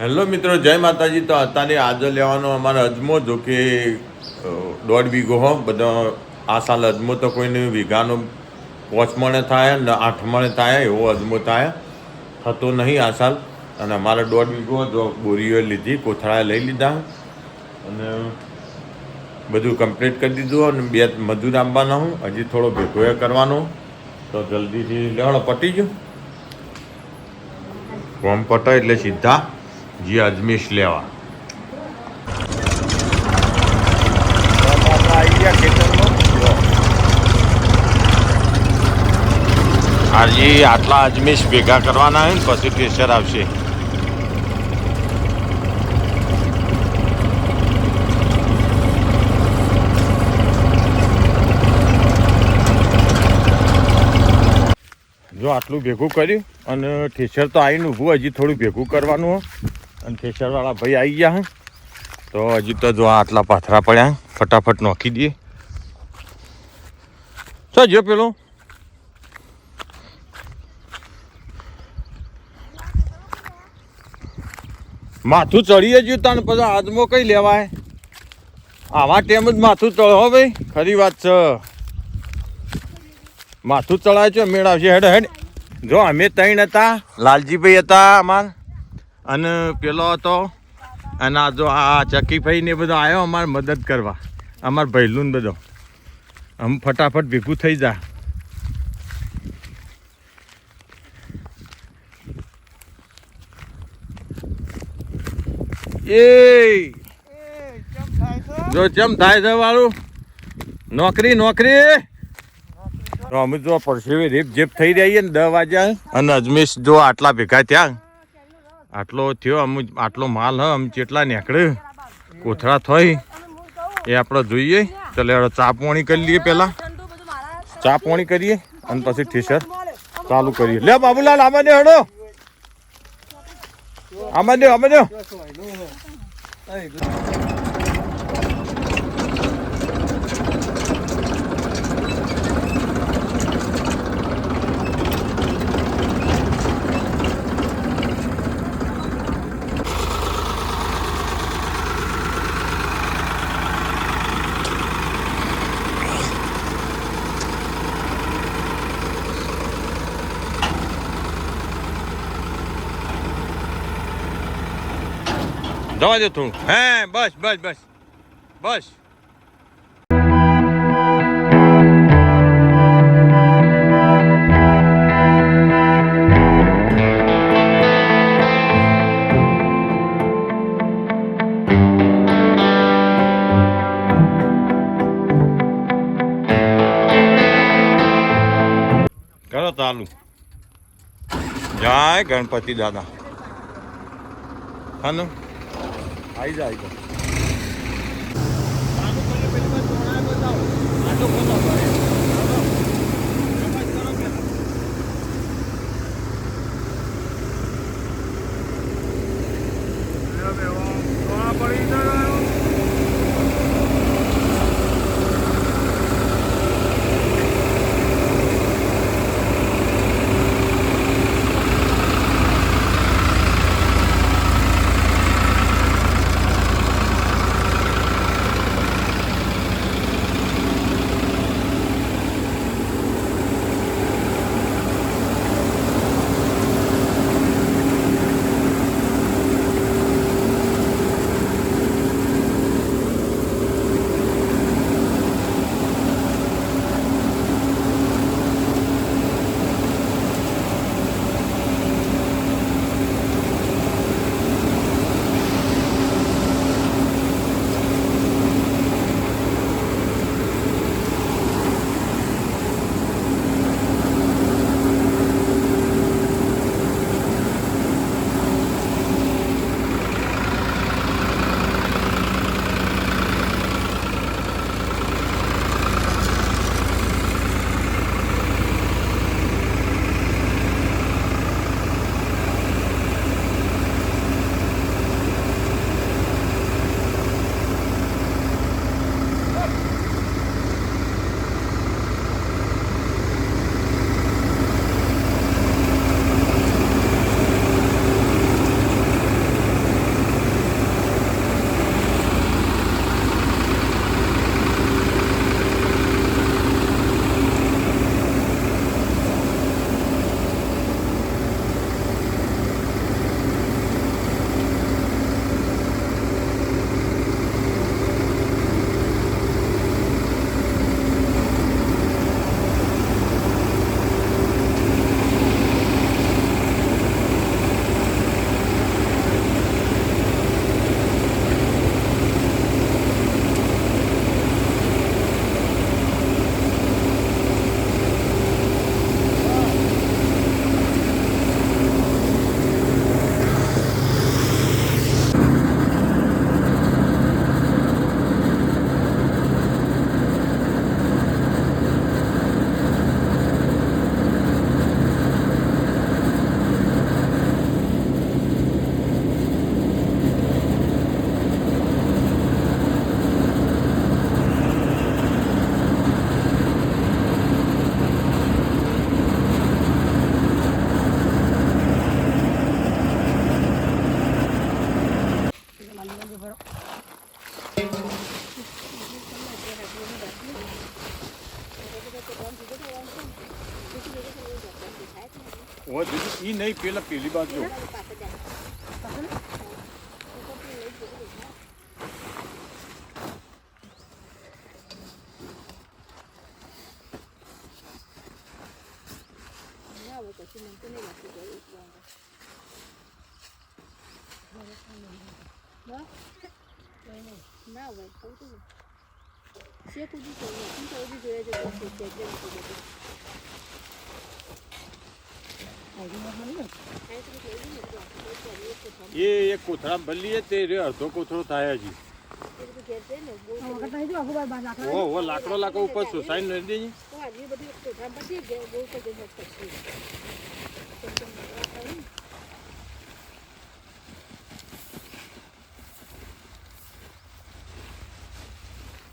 Hello મિત્રો, જય માતાજી. તો અત્યારે આજે લેવાનો અમારો અજમો જો કે દોઢ વીઘો હો. બધો આ સાલ અજમો તો કોઈને વીઘાનો પાંચ મણે થાય ને આઠ મણે થાય, એવો અજમો થાય. થતો નહીં આ સાલ. અને અમારે દોઢ વીઘો જો બોરીઓ લીધી, કોથળાએ લઈ લીધા. અને બધું કમ્પ્લીટ કરી દીધું અને બે મજૂર આંબવાના હું. હજી થોડો ભેગો કરવાનો. તો જલ્દીથી લેવાનો પટી ગયું. ફોર્મ પટાય એટલે સીધા. જે અજમેશ લેવા. આજે આટલા અજમેશ ભેગા કરવાના હોય ને, પછી પ્રેશર આવશે. જો આટલું ભેગું કર્યું, અને ઠેસર તો આવીને ઊભું, હજી થોડું ભેગું કરવાનું અને ઠેસરવાળા ભાઈ આવી ગયા તો હજી તો જો આટલા પાથરા પડ્યા ફટાફટ નોખી દઈએ. શું જો પેલો. માથું ચડી જ્યું તને પછી આજમો કઈ લેવાય? આવા ટેમ જ માથું ચડો ભાઈ. ખરી વાત છે. માથું ચડાય છે, મેળાવશે હેડ હેડ. જો અમે ત્રણ હતા, લાલજીભાઈ હતા અમાર. અને પેલો હતો અને આ જો આ ચકીભાઈ ને બધો આવ્યો અમારે મદદ કરવા. અમાર ભૈલું બધો. આમ ફટાફટ ભેગું થઈ જા. એ જો ચમ થાય છે વાળું? નોકરી નોકરી? અમે જો પરસેવે રેપ જેપ થઈ રહી ને દસ વાગ્યા. અને અજમેશ જો આટલા ભેગા થયા. આટલો થયો, આમ આટલો માલ, હ અમ જેટલા નીકળે, કોથળા થઈ, એ આપણે જોઈએ. ચાલે, હવે ચા પાણી કરી લઈએ પહેલા. ચા પોણી કરીએ અને પછી ઠીસર ચાલુ કરીએ. લે, બાબુલાલ, આમાં હડો. આમાં આમાં જવા દે થોડું હે બસ બસ બસ બસ કરો ચાલુ જય ગણપતિ દાદા હા ને આઈ જા આઈ જા ઈ નહીં, પેલા પેલી બાજુ. ના હોય કહું છે કુદી જોઈએ જોઈએ છે જે એ એક કોથળા ભલીએ તે રે અડધો કોથળો થાય હજી. ઓ લાકડો લાકડો ઉપર સોસાઈ નથી દેજી.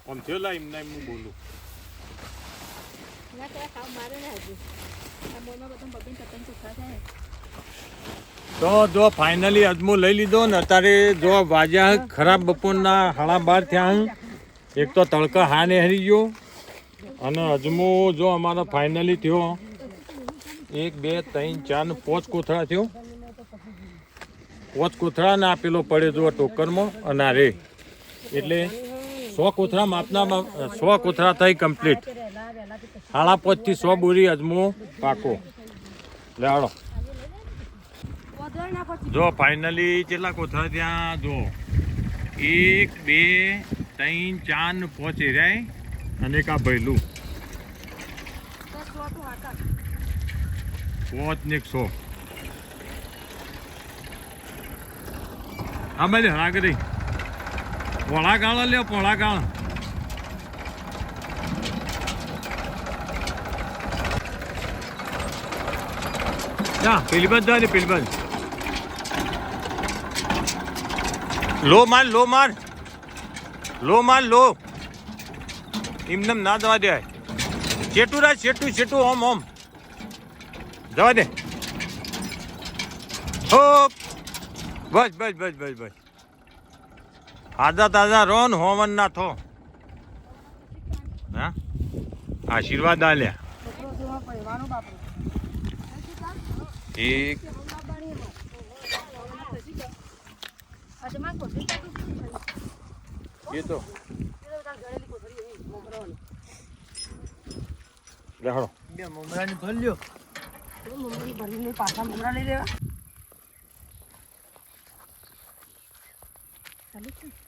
આમ થયો લા, એમને બોલું. તો જો ફાઇનલી અજમો લઈ લીધો ને અત્યારે જો વાજ્યા ખરાબ બપોરના હાડા બાર થયા એક તો તડકા હાને હરી ગયો. અને અજમો જો અમારો ફાઇનલી થયો. એક, બે, ત્રણ, ચાર ને પોચ કોથળા થયો. પોચ કોથળા ને આપેલો પડે જો ટોકરમાં અને આ રે. એટલે સો કોથળા માપનામાં સો કોથળા થઈ કમ્પ્લીટ સાડા પાંચથી સો બોરી અજમો પાકો. લે હાલો. જો ફાઇનલી કેટલા કોથળા ત્યાં જો, એક, બે, ત્રણ, ચાર ને પાંચ અને કા ભયલું. પાંચ ને સો. હા ભાઈ હળા કરી. પોળા ગાળો લ્યો પોળા ગાળો. જા પેલી બાજુ જાય ને પીલબંધ લો માર લો માર. લો માર, લો. એમને ના જવા દે. ચેટું રાજ ચેટું ચેટું ઓમ ઓમ. જવા દે. હો. બસ બસ બસ બસ બસ. તાજા તાજા રોન ને હોવન ના થો. હા? આશીર્વાદ આલ્યા એક. એ તો. ભરી બે મમરાની ભલ્યો પાછા મમરા લઈ લેવા. ચાલુ એવું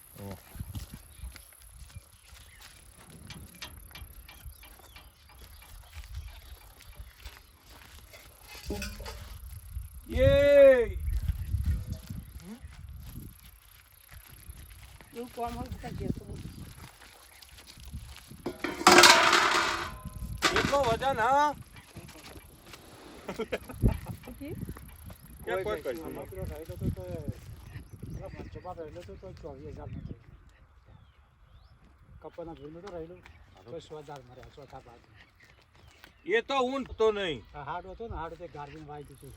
કોમ હોય તો ઘેર તો એટલો વજન હા પછી ક્યાં કોઈ કરશે આમાં પેલો રહેલો તો પંચોમાં રહેલો તો રહેલો. તો સો હજાર મર્યા ચોથા ભાગ. એ તો ઊંટ તો નહીં. હાડ હતો ને હાડ તે ગાર્જન વાઈ દીધું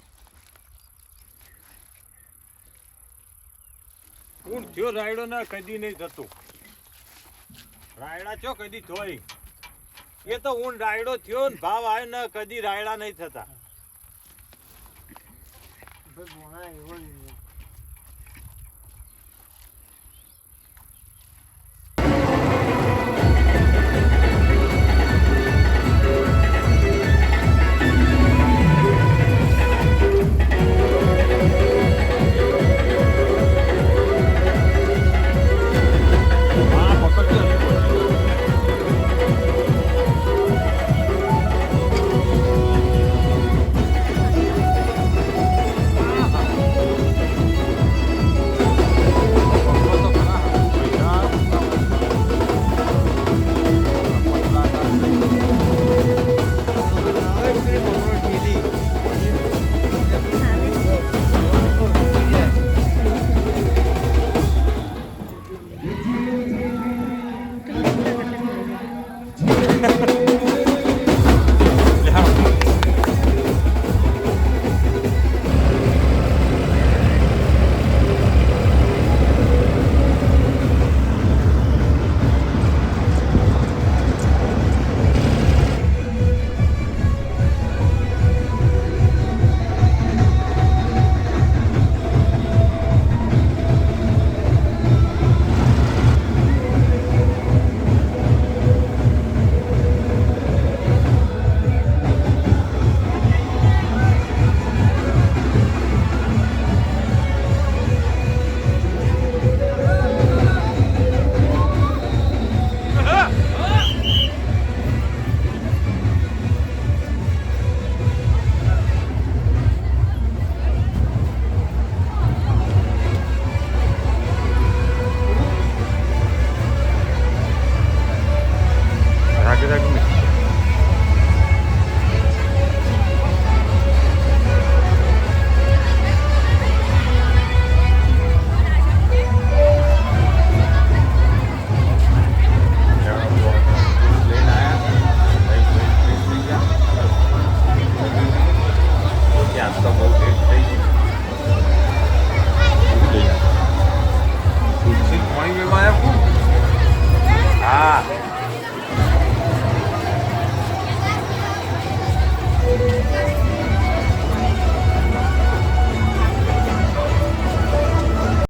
ઊંટ થયો રાયડો ના કદી નહીં થતો રાયડા થયો કદી થોય એ તો ઊંટ રાયડો થયો ને ભાવ આવ્યો ને કદી રાયડા નહીં થતા.